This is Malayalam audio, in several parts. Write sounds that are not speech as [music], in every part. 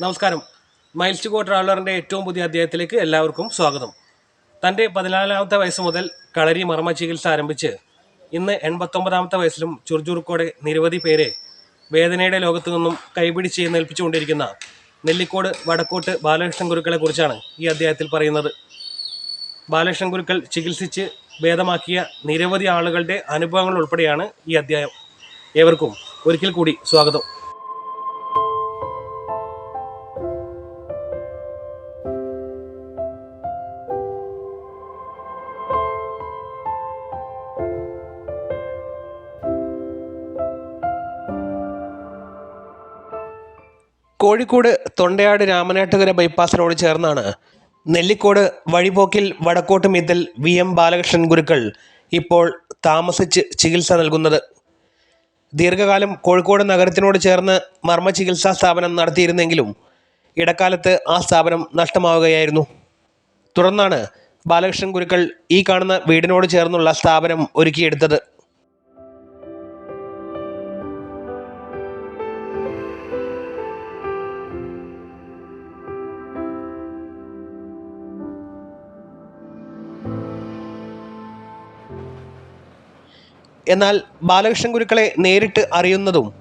നമസ്കാരം. മൈൽസ് ഗോ ട്രാവലറിന്റെ ഏറ്റവും പുതിയ അധ്യായത്തിലേക്ക് എല്ലാവർക്കും സ്വാഗതം. തന്റെ പതിനാലാമത്തെ വയസ്സ് മുതൽ കളരി മർമ്മ ചികിത്സ ആരംഭിച്ച് ഇന്ന് എൺപത്തൊമ്പതാമത്തെ വയസ്സിലും ചുറുചുറുക്കോടെ നിരവധി പേരെ വേദനയുടെ ലോകത്തു നിന്നും കൈപിടിച്ച് എഴുന്നേൽപ്പിച്ചുകൊണ്ടിരിക്കുന്ന നെല്ലിക്കോട് വടക്കോട്ട് ബാലകൃഷ്ണൻ ഗുരുക്കളെ കുറിച്ചാണ് ഈ അധ്യായത്തിൽ പറയുന്നത്. ബാലകൃഷ്ണൻ ഗുരുക്കൾ ചികിത്സിച്ച് ഭേദമാക്കിയ നിരവധി ആളുകളുടെ അനുഭവങ്ങൾ ഉൾപ്പെടെയാണ് ഈ അധ്യായം. ഏവർക്കും ഒരിക്കൽ കൂടി സ്വാഗതം. കോഴിക്കോട് തൊണ്ടയാട് രാമനാട്ടുകര ബൈപ്പാസിനോട് ചേർന്നാണ് നെല്ലിക്കോട് വഴിപോക്കിൽ വടക്കോട്ട് മീത്തൽ വി എം ബാലകൃഷ്ണൻ ഗുരുക്കൾ ഇപ്പോൾ താമസിച്ച് ചികിത്സ നൽകുന്നത്. ദീർഘകാലം കോഴിക്കോട് നഗരത്തിനോട് ചേർന്ന് മർമ്മ ചികിത്സാ സ്ഥാപനം നടത്തിയിരുന്നെങ്കിലും ഇടക്കാലത്ത് ആ സ്ഥാപനം നഷ്ടമാവുകയായിരുന്നു. തുടർന്നാണ് ബാലകൃഷ്ണൻ ഗുരുക്കൾ ഈ കാണുന്ന വീടിനോട് ചേർന്നുള്ള സ്ഥാപനം ഒരുക്കിയെടുത്തത്. എന്നാൽ ബാലകൃഷ്ണൻ ഗുരുക്കളെ നേരിട്ട് അറിയുന്നതും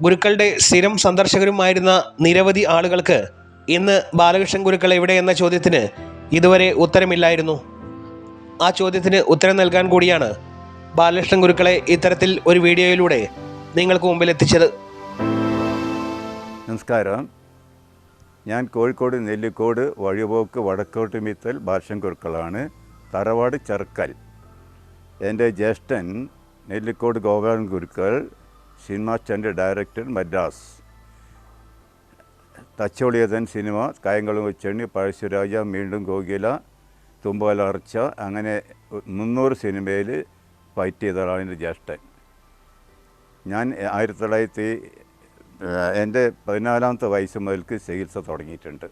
ഗുരുക്കളുടെ സ്ഥിരം സന്ദർശകരുമായിരുന്ന നിരവധി ആളുകൾക്ക് ഇന്ന് ബാലകൃഷ്ണൻ ഗുരുക്കൾ എവിടെ എന്ന ചോദ്യത്തിന് ഇതുവരെ ഉത്തരമില്ലായിരുന്നു. ആ ചോദ്യത്തിന് ഉത്തരം നൽകാൻ കൂടിയാണ് ബാലകൃഷ്ണൻ ഗുരുക്കളെ ഇത്തരത്തിൽ ഒരു വീഡിയോയിലൂടെ നിങ്ങൾക്ക് മുമ്പിൽ എത്തിച്ചത്. നമസ്കാരം. ഞാൻ കോഴിക്കോട് നെല്ലിക്കോട് വഴിപോക്ക് വടക്കോട്ട് മിത്തൽ ബാലകൃഷ്ണൻ ഗുരുക്കളാണ്. തറവാട് ചെറുക്കൽ. എന്റെ ജ്യേഷ്ഠൻ നെല്ലിക്കോട് ഗോപാലൻ ഗുരുക്കൾ സിനിമാച്ചന്റെ ചന്റെ ഡയറക്ടർ മദ്രാസ്. തച്ചോളിയതൻ സിനിമ കായംകുളം വെച്ചെണ്ണി പഴശ്ശിരാജ വീണ്ടും ഗോകില തുമ്പലർച്ച അങ്ങനെ മുന്നൂറ് സിനിമയിൽ ഫൈറ്റ് ചെയ്തതാണ് എന്റെ ജ്യേഷ്ഠൻ. ഞാൻ ആയിരത്തി തൊള്ളായിരത്തി എന്റെ പതിനാലാമത്തെ വയസ്സ് മുതൽക്ക് ചികിത്സ തുടങ്ങിയിട്ടുണ്ട്.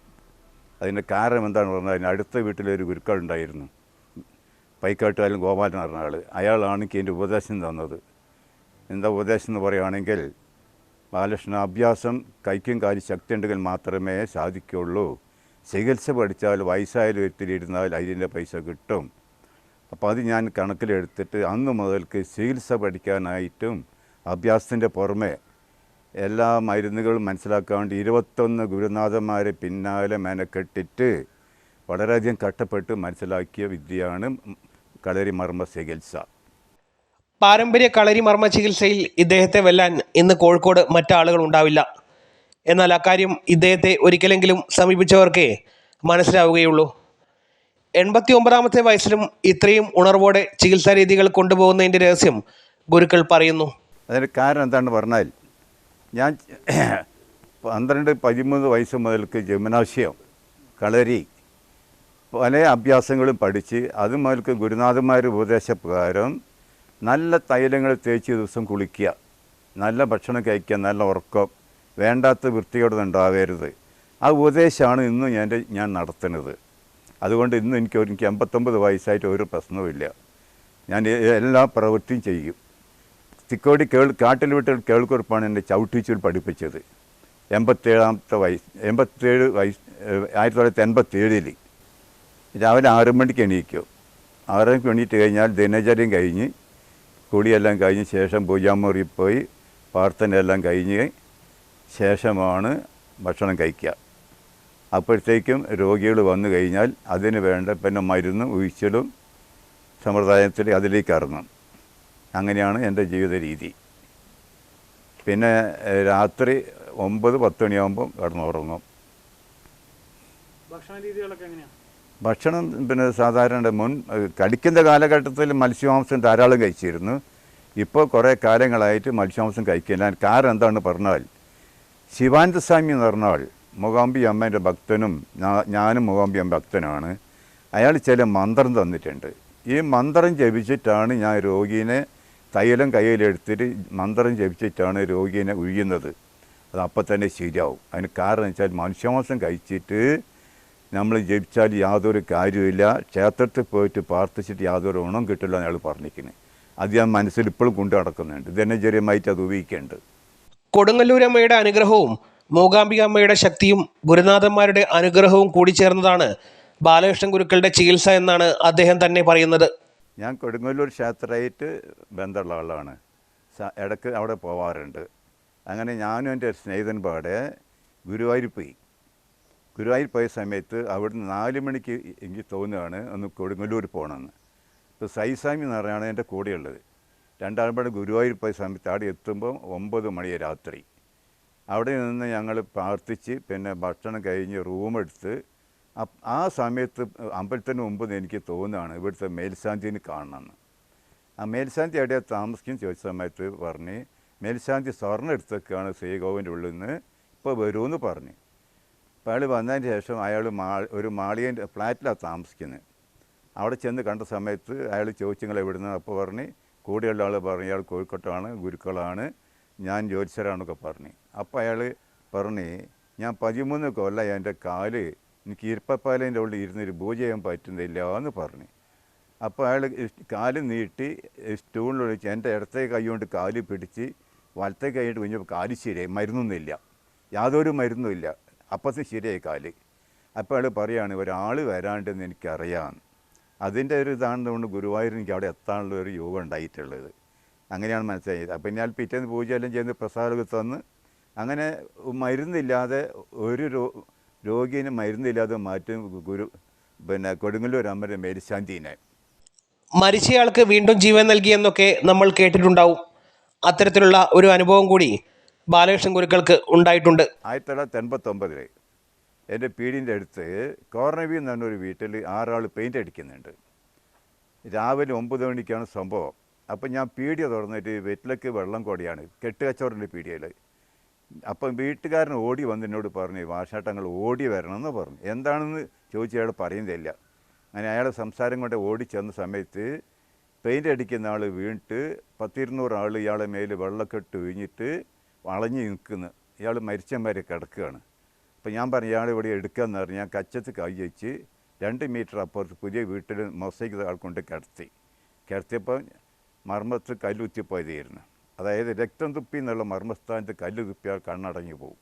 അതിന്റെ കാരണം എന്താണെന്ന് പറഞ്ഞാൽ അടുത്ത വീട്ടിലൊരു ഗുരുക്കൾ ഉണ്ടായിരുന്നു. പൈക്കാട്ടുകാരൻ ഗോപാലൻ പറഞ്ഞ ആൾ അയാളാണ് എനിക്ക് എന്റെ ഉപദേശം തന്നത്. എന്താ ഉപദേശം എന്ന് പറയുകയാണെങ്കിൽ ബാലകൃഷ്ണ അഭ്യാസം കൈക്കും കാലി ശക്തി ഉണ്ടെങ്കിൽ മാത്രമേ സാധിക്കുള്ളൂ ചികിത്സ പഠിച്ചാൽ വയസ്സായാലും ഒത്തിരി ഇരുന്നാൽ അതിന്റെ പൈസ കിട്ടും. അപ്പോൾ അത് ഞാൻ കണക്കിലെടുത്തിട്ട് അന്ന് മുതൽക്ക് ചികിത്സ പഠിക്കാനായിട്ടും അഭ്യാസത്തിന്റെ പുറമെ എല്ലാ മരുന്നുകളും മനസ്സിലാക്കാൻ വേണ്ടി ഇരുപത്തൊന്ന് ഗുരുനാഥന്മാരെ പിന്നാലെ മെനക്കെട്ടിട്ട് വളരെയധികം കഷ്ടപ്പെട്ട് മനസ്സിലാക്കിയ വിദ്യയാണ് കളരി മർമ്മ ചികിത്സ. പാരമ്പര്യ കളരിമർമ്മ ചികിത്സയിൽ ഇദ്ദേഹത്തെ വെല്ലാൻ ഇന്ന് കോഴിക്കോട് മറ്റാളുകൾ ഉണ്ടാവില്ല. എന്നാൽ അക്കാര്യം ഇദ്ദേഹത്തെ ഒരിക്കലെങ്കിലും സമീപിച്ചവർക്കേ മനസ്സിലാവുകയുള്ളൂ. എൺപത്തി ഒമ്പതാമത്തെ വയസ്സിലും ഇത്രയും ഉണർവോടെ ചികിത്സാ രീതികൾ കൊണ്ടുപോകുന്നതിന്റെ രഹസ്യം ഗുരുക്കൾ പറയുന്നു. അതിന് കാരണം എന്താണെന്ന് പറഞ്ഞാൽ ഞാൻ പന്ത്രണ്ട് പതിമൂന്ന് വയസ്സ് മുതൽക്ക് ജിംനാഷ്യം കളരി പല അഭ്യാസങ്ങളും പഠിച്ച് അത് മുതൽക്ക് ഗുരുനാഥന്മാരുടെ ഉപദേശപ്രകാരം നല്ല തൈലങ്ങൾ തേച്ച് ദിവസം കുളിക്കുക. നല്ല ഭക്ഷണം കഴിക്കുക നല്ല ഉറക്കം വേണ്ടാത്ത വൃത്തികേടൊന്നും ഉണ്ടാവരുത്. ആ ഉപദേശമാണ് ഇന്നും എന്റെ ഞാൻ നടത്തുന്നത്. അതുകൊണ്ട് ഇന്ന് എനിക്ക് എനിക്ക് എൺപത്തൊമ്പത് വയസ്സായിട്ട് ഒരു പ്രശ്നവുമില്ല. ഞാൻ എല്ലാ പ്രവൃത്തിയും ചെയ്യും. തിക്കോടി കേൾ കാട്ടിൽ വിട്ട് കേൾക്കുറപ്പാണ് എന്റെ ചവിട്ടിച്ചൂൽ പഠിപ്പിച്ചത്. എൺപത്തേഴാമത്തെ വയസ്സ് എൺപത്തേഴ് വയസ്സ് ആയിരത്തി തൊള്ളായിരത്തി എൺപത്തേഴിൽ രാവിലെ ആറ് മണിക്ക് എണീക്കും. ആറ് മണിക്ക് എണീറ്റ് കഴിഞ്ഞാൽ ദിനചര്യം കഴിഞ്ഞ് കുളിയെല്ലാം കഴിഞ്ഞ് ശേഷം പൂജാമുറിയിൽ പോയി പ്രാർത്ഥനയെല്ലാം കഴിഞ്ഞ് ശേഷമാണ് ഭക്ഷണം കഴിക്കുക. അപ്പോഴത്തേക്കും രോഗികൾ വന്നു കഴിഞ്ഞാൽ അതിന് വേണ്ട പിന്നെ മരുന്നും ഉഴിച്ചിലും സമ്പ്രദായത്തിൽ അതിലേക്ക് ഇറങ്ങും അങ്ങനെയാണ് എന്റെ ജീവിത രീതി. പിന്നെ രാത്രി ഒമ്പത് പത്ത് മണിയാകുമ്പം കിടന്നുറങ്ങും. ഭക്ഷണ രീതികളൊക്കെ എങ്ങനെയാണ് ഭക്ഷണം പിന്നെ സാധാരണ മുൻ കടിക്കുന്ന കാലഘട്ടത്തിൽ മത്സ്യമാംസം ധാരാളം കഴിച്ചിരുന്നു. ഇപ്പോൾ കുറേ കാലങ്ങളായിട്ട് മത്സ്യമാംസം കഴിക്കില്ല. കാരണം എന്താണെന്ന് പറഞ്ഞാൽ ശിവാനന്ദ സ്വാമി എന്ന് പറഞ്ഞാൽ മുഖാംബി അമ്മേന്റെ ഭക്തനും ഞാനും മുഖാംബി അമ്മ ഭക്തനാണ്. അയാൾ ചില മന്ത്രം തന്നിട്ടുണ്ട്. ഈ മന്ത്രം ജപിച്ചിട്ടാണ് ഞാൻ രോഗീനെ തൈലം കയ്യിലെടുത്തിട്ട് മന്ത്രം ജപിച്ചിട്ടാണ് രോഗീനെ ഉഴിയുന്നത്. അത് അപ്പം തന്നെ ശരിയാവും. അതിന് കാരണം വെച്ചാൽ മനുഷ്യമാംസം കഴിച്ചിട്ട് നമ്മൾ ജപിച്ചാൽ യാതൊരു കാര്യമില്ല ക്ഷേത്രത്തിൽ പോയിട്ട് പ്രാർത്ഥിച്ചിട്ട് യാതൊരു ഗുണം കിട്ടില്ല അയാൾ പറഞ്ഞിരിക്കുന്നത്. അത് ഞാൻ മനസ്സിൽ ഇപ്പോഴും കൊണ്ടു നടക്കുന്നുണ്ട്. ദിനചര്യമായിട്ട് അത് ഉപയോഗിക്കേണ്ടത്. കൊടുങ്ങല്ലൂരമ്മയുടെ അനുഗ്രഹവും മൂകാംബികാമ്മയുടെ ശക്തിയും ഗുരുനാഥന്മാരുടെ അനുഗ്രഹവും കൂടി ചേർന്നതാണ് ബാലകൃഷ്ണൻ ഗുരുക്കളുടെ ചികിത്സ എന്നാണ് അദ്ദേഹം തന്നെ പറയുന്നത്. ഞാൻ കൊടുങ്ങല്ലൂർ ക്ഷേത്രമായിട്ട് ബന്ധമുള്ള ആളാണ്. ഇടയ്ക്ക് അവിടെ പോവാറുണ്ട്. അങ്ങനെ ഞാനും എന്റെ സ്നേഹിതൻ പാടെ ഗുരുവായൂർ പോയി. ഗുരുവായൂർ പോയ സമയത്ത് അവിടുന്ന് നാല് മണിക്ക് എനിക്ക് തോന്നുകയാണ് ഒന്ന് കൊടുങ്ങല്ലൂർ പോകണമെന്ന്. ഇപ്പോൾ സൈസാമി എന്ന് പറയുകയാണ് എന്റെ കൂടെയുള്ളത്. രണ്ടാളും ഗുരുവായൂർ പോയ സമയത്ത് അവിടെ എത്തുമ്പോൾ ഒമ്പത് മണി രാത്രി. അവിടെ നിന്ന് ഞങ്ങൾ പ്രാർത്ഥിച്ച് പിന്നെ ഭക്ഷണം കഴിഞ്ഞ് റൂമെടുത്ത് ആ സമയത്ത് അമ്പലത്തിന് മുമ്പ് എനിക്ക് തോന്നുകയാണ് ഇവിടുത്തെ മേൽശാന്തിന് കാണണമെന്ന്. ആ മേൽശാന്തി അവിടെ താമസിക്കും ചോദിച്ച സമയത്ത് പറഞ്ഞ് മേൽശാന്തി സ്വർണം എടുത്തൊക്കെയാണ് ശ്രീകോവിന്റെ ഉള്ളിൽ നിന്ന് ഇപ്പോൾ വരുമെന്ന് പറഞ്ഞു. അപ്പോൾ അയാൾ വന്നതിന് ശേഷം അയാൾ മാ ഒരു മാളിയന്റെ ഫ്ലാറ്റിലാണ് താമസിക്കുന്നത്. അവിടെ ചെന്ന് കണ്ട സമയത്ത് അയാൾ ചോദിച്ചങ്ങൾ എവിടുന്ന് അപ്പോൾ പറഞ്ഞ് കൂടെയുള്ള ആൾ പറഞ്ഞു ഇയാൾ കോഴിക്കോട്ടാണ് ഗുരുക്കളാണ് ഞാൻ ജ്യോതിസരാണെന്നൊക്കെ പറഞ്ഞു. അപ്പോൾ അയാൾ പറഞ്ഞ് ഞാൻ പതിമൂന്ന് കൊല്ലം എന്റെ കാൽ എനിക്ക് ഇരപ്പപ്പാലേന്റെ ഉള്ളിൽ ഇരുന്നൊരു പൂജ ചെയ്യാൻ പറ്റുന്നില്ല എന്ന് പറഞ്ഞു. അപ്പോൾ അയാൾ കാൽ നീട്ടി സ്റ്റൂണിലൊഴിച്ച് എന്റെ ഇടത്തെ കൈ കൊണ്ട് കാൽ പിടിച്ച് വലത്തെ കൈ കൊണ്ട് കുഞ്ഞപ്പോൾ കാൽ ശരിയായി മരുന്നൊന്നുമില്ല. യാതൊരു മരുന്നുമില്ല. അപ്പത്തിന് ശരിയായി കാൽ. അപ്പോൾ അയാൾ പറയാണ് ഒരാൾ വരാണ്ടെന്ന് എനിക്കറിയാം. അതിന്റെ ഒരു ഇതാണെന്നുകൊണ്ട് ഗുരുവായൂർ എനിക്ക് അവിടെ എത്താനുള്ള ഒരു യോഗം ഉണ്ടായിട്ടുള്ളത്. അങ്ങനെയാണ് മനസ്സിലായത്. അപ്പം ഞാൻ പിറ്റേന്ന് പൂജയെല്ലാം ചെയ്യുന്ന പ്രസാദമൊക്കെ തന്ന് അങ്ങനെ മരുന്നില്ലാതെ ഒരു രോ രോഗീനെ മരുന്നില്ലാതെ മാറ്റും ഗുരു പിന്നെ കൊടുങ്ങല്ലൂർ അമ്മയുടെ മേൽശാന്തിനെ. മരിച്ചയാൾക്ക് വീണ്ടും ജീവൻ നൽകിയെന്നൊക്കെ നമ്മൾ കേട്ടിട്ടുണ്ടാവും. അത്തരത്തിലുള്ള ഒരു അനുഭവം കൂടി ബാലകൃഷ്ണൻ ഗുരുക്കൾക്ക് ഉണ്ടായിട്ടുണ്ട്. ആയിരത്തി തൊള്ളായിരത്തി എൺപത്തി ഒമ്പതിൽ എന്റെ പീടിന്റെ അടുത്ത് കോർണവി എന്ന് പറഞ്ഞൊരു വീട്ടിൽ ആറാൾ പെയിന്റ് അടിക്കുന്നുണ്ട്. രാവിലെ ഒമ്പത് മണിക്കാണ് സംഭവം. അപ്പം ഞാൻ പീടിയ തുറന്നിട്ട് വെറ്റിലക്ക് വെള്ളം കൊടിയാണ് കെട്ട് കച്ചവടന്റെ പീടിയയിൽ അപ്പം വീട്ടുകാരൻ ഓടി വന്ന് എന്നോട് പറഞ്ഞു വാഷാട്ടങ്ങൾ ഓടി വരണമെന്ന് പറഞ്ഞു. എന്താണെന്ന് ചോദിച്ച് അയാൾ പറയുന്നില്ല. അങ്ങനെ അയാളെ സംസാരം കൊണ്ട് ഓടി ചെന്ന സമയത്ത് പെയിന്റ് അടിക്കുന്ന ആൾ വീണിട്ട് പത്തിരുന്നൂറ് ആൾ ഇയാളെ മേൽ വെള്ളക്കെട്ട് വീഞ്ഞിട്ട് വളഞ്ഞ് നിൽക്കുന്നു. ഇയാൾ മരിച്ചമാരെ കിടക്കുകയാണ്. അപ്പോൾ ഞാൻ പറഞ്ഞു ഇയാൾ ഇവിടെ എടുക്കാമെന്ന് പറഞ്ഞു. ഞാൻ കച്ചത്ത് കൈ വെച്ച് രണ്ട് മീറ്റർ അപ്പുറത്ത് പുതിയ വീട്ടിൽ മൊസൈക്ക് ആൾ കൊണ്ട് കിടത്തി. കിടത്തിയപ്പോൾ മർമ്മത്ത് കല്ലുത്തിപ്പോയതായിരുന്നു അതായത് രക്തം തുപ്പി എന്നുള്ള മർമ്മസ്ഥാനത്ത് കല്ല് തുപ്പിയാൽ കണ്ണടങ്ങി പോകും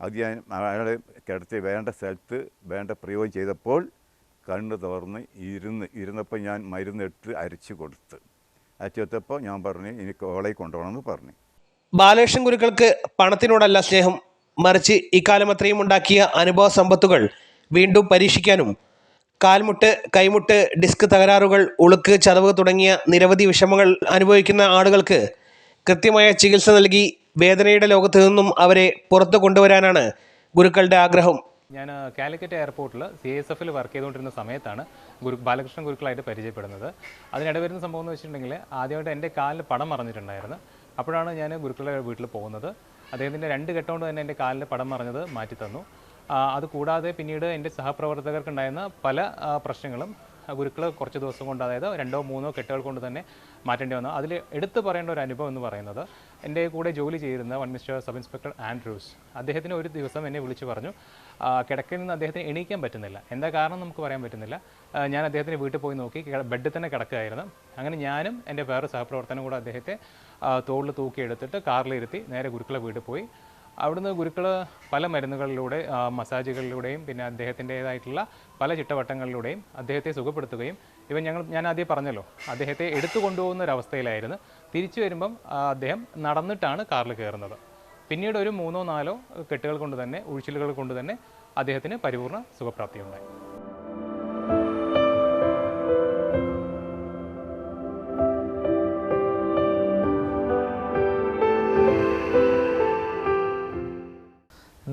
അത് ഞാൻ അയാളെ കിടത്തി വേണ്ട സ്ഥലത്ത് വേണ്ട പ്രയോഗം ചെയ്തപ്പോൾ കണ്ണ് തുറന്ന് ഇരുന്ന് ഇരുന്നപ്പോൾ ഞാൻ മരുന്നെടുത്ത് അരച്ച് കൊടുത്ത്. അരച്ച് കൊടുത്തപ്പോൾ ഞാൻ പറഞ്ഞു എനിക്ക് ഓളെ കൊണ്ടുപോകണമെന്ന് പറഞ്ഞു. ബാലകൃഷ്ണൻ ഗുരുക്കൾക്ക് പണത്തിനോടല്ല സ്നേഹം. മറിച്ച് ഇക്കാലം അത്രയും ഉണ്ടാക്കിയ അനുഭവ സമ്പത്തുകൾ വീണ്ടും പരീക്ഷിക്കാനും കാൽമുട്ട് കൈമുട്ട് ഡിസ്ക് തകരാറുകൾ ഉളുക്ക് ചതവ് തുടങ്ങിയ നിരവധി വിഷമങ്ങൾ അനുഭവിക്കുന്ന ആളുകൾക്ക് കൃത്യമായ ചികിത്സ നൽകി വേദനയുടെ ലോകത്ത് നിന്നും അവരെ പുറത്തു കൊണ്ടുവരാനാണ് ഗുരുക്കളുടെ ആഗ്രഹം. ഞാൻ കാലിക്കറ്റ് എയർപോർട്ടിൽ സി എസ് എഫിൽ വർക്ക് ചെയ്തുകൊണ്ടിരുന്ന സമയത്താണ് ഗുരു ബാലകൃഷ്ണൻ ഗുരുക്കളായിട്ട് പരിചയപ്പെടുന്നത്. അതിനിടെ വരുന്ന സംഭവം എന്ന് വെച്ചിട്ടുണ്ടെങ്കിൽ ആദ്യമായിട്ട് എന്റെ കാലിൽ പടം മറിഞ്ഞിട്ടുണ്ടായിരുന്നു. അപ്പോഴാണ് ഞാൻ ഗുരുക്കളുടെ വീട്ടിൽ പോകുന്നത്. അദ്ദേഹത്തിന്റെ രണ്ട് ഘട്ടം കൊണ്ട് തന്നെ എന്റെ കാലിൽ പടം മറിഞ്ഞത് മാറ്റി തന്നു. അതുകൂടാതെ അത് കൂടാതെ പിന്നീട് എന്റെ സഹപ്രവർത്തകർക്കുണ്ടായിരുന്ന പല പ്രശ്നങ്ങളും ഗുരുക്കൾ കുറച്ച് ദിവസം കൊണ്ട് അതായത് രണ്ടോ മൂന്നോ കെട്ടുകൾ കൊണ്ട് തന്നെ മാറ്റേണ്ടി വന്നു. അതിൽ എടുത്തു പറയേണ്ട ഒരു അനുഭവം എന്ന് പറയുന്നത് എന്റെ കൂടെ ജോലി ചെയ്തിരുന്ന one mister sub inspector Andrews. അദ്ദേഹത്തിന് ഒരു ദിവസം എന്നെ വിളിച്ചു പറഞ്ഞു കിടക്കയിൽ നിന്ന് അദ്ദേഹത്തിന് എണീക്കാൻ പറ്റുന്നില്ല. എന്താ കാരണം നമുക്ക് പറയാൻ പറ്റുന്നില്ല. ഞാൻ അദ്ദേഹത്തിന്റെ വീട്ടിൽ പോയി നോക്കി ബെഡിൽ തന്നെ കിടക്കുകയായിരുന്നു. അങ്ങനെ ഞാനും എന്റെ വേറെ സഹപ്രവർത്തനം കൂടെ അദ്ദേഹത്തെ തോളിൽ തൂക്കിയെടുത്തിട്ട് കാറിലിരുത്തി നേരെ ഗുരുക്കളെ വീട്ടിൽ പോയി. അവിടുന്ന് ഗുരുക്കൾ പല മരുന്നുകളിലൂടെ മസാജുകളിലൂടെയും പിന്നെ അദ്ദേഹത്തിന്റേതായിട്ടുള്ള പല ചിട്ടവട്ടങ്ങളിലൂടെയും അദ്ദേഹത്തെ സുഖപ്പെടുത്തുകയും ഇവ ഞങ്ങൾ ഞാൻ ആദ്യം പറഞ്ഞല്ലോ അദ്ദേഹത്തെ എടുത്തു കൊണ്ടുപോകുന്ന ഒരവസ്ഥയിലായിരുന്നു തിരിച്ചു വരുമ്പം അദ്ദേഹം നടന്നിട്ടാണ് കാറിൽ കയറുന്നത്. പിന്നീട് ഒരു മൂന്നോ നാലോ കെട്ടുകൾ കൊണ്ട് തന്നെ ഉഴിച്ചിലുകൾ കൊണ്ട് തന്നെ അദ്ദേഹത്തിന് പരിപൂർണ സുഖപ്രാപ്തി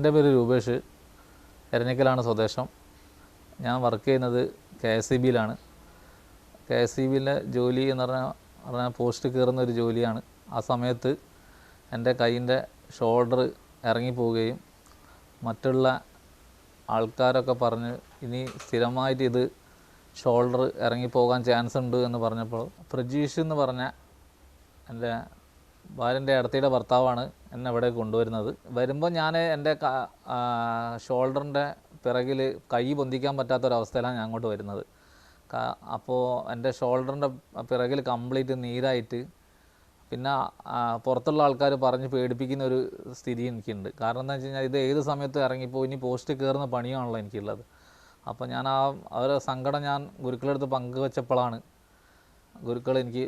എന്റെ പേര് രൂപേഷ്. എരഞ്ഞിക്കലാണ് സ്വദേശം. ഞാൻ വർക്ക് ചെയ്യുന്നത് കെ എസ് ഇ ബിയിലാണ്. കെ എസ് ഇ ബിയിലെ ജോലി എന്ന് പറഞ്ഞാൽ പറഞ്ഞാൽ പോസ്റ്റ് കയറുന്ന ഒരു ജോലിയാണ്. ആ സമയത്ത് എന്റെ കൈയിന്റെ ഷോൾഡർ ഇറങ്ങിപ്പോവുകയും മറ്റുള്ള ആൾക്കാരൊക്കെ പറഞ്ഞ് ഇനി സ്ഥിരമായിട്ട് ഇത് ഷോൾഡർ ഇറങ്ങിപ്പോകാൻ ചാൻസ് ഉണ്ട് എന്ന് പറഞ്ഞപ്പോൾ പ്രജീഷ് എന്ന് പറഞ്ഞ എന്റെ ഭാര്യന്റെ അടുത്തയുടെ ഭർത്താവാണ് എന്നെ ഇവിടെ കൊണ്ടുവരുന്നത്. വരുമ്പോൾ ഞാൻ എന്റെ ഷോൾഡറിന്റെ പിറകിൽ കൈ പൊന്തിക്കാൻ പറ്റാത്തൊരവസ്ഥയിലാണ് ഞാൻ അങ്ങോട്ട് വരുന്നത്. അപ്പോൾ എന്റെ ഷോൾഡറിന്റെ പിറകിൽ കംപ്ലീറ്റ് നീരായിട്ട് പിന്നെ പുറത്തുള്ള ആൾക്കാർ പറഞ്ഞ് പേടിപ്പിക്കുന്ന ഒരു സ്ഥിതി എനിക്കുണ്ട്. കാരണം എന്താ വെച്ച് കഴിഞ്ഞാൽ ഇത് ഏത് സമയത്തും ഇറങ്ങിപ്പോൾ ഇനി പോസ്റ്റ് കയറുന്ന പണിയാണല്ലോ എനിക്കുള്ളത്. അപ്പോൾ ഞാൻ ആ അവരെ സങ്കടം ഞാൻ ഗുരുക്കളെടുത്ത് പങ്കുവെച്ചപ്പോഴാണ് ഗുരുക്കൾ എനിക്ക്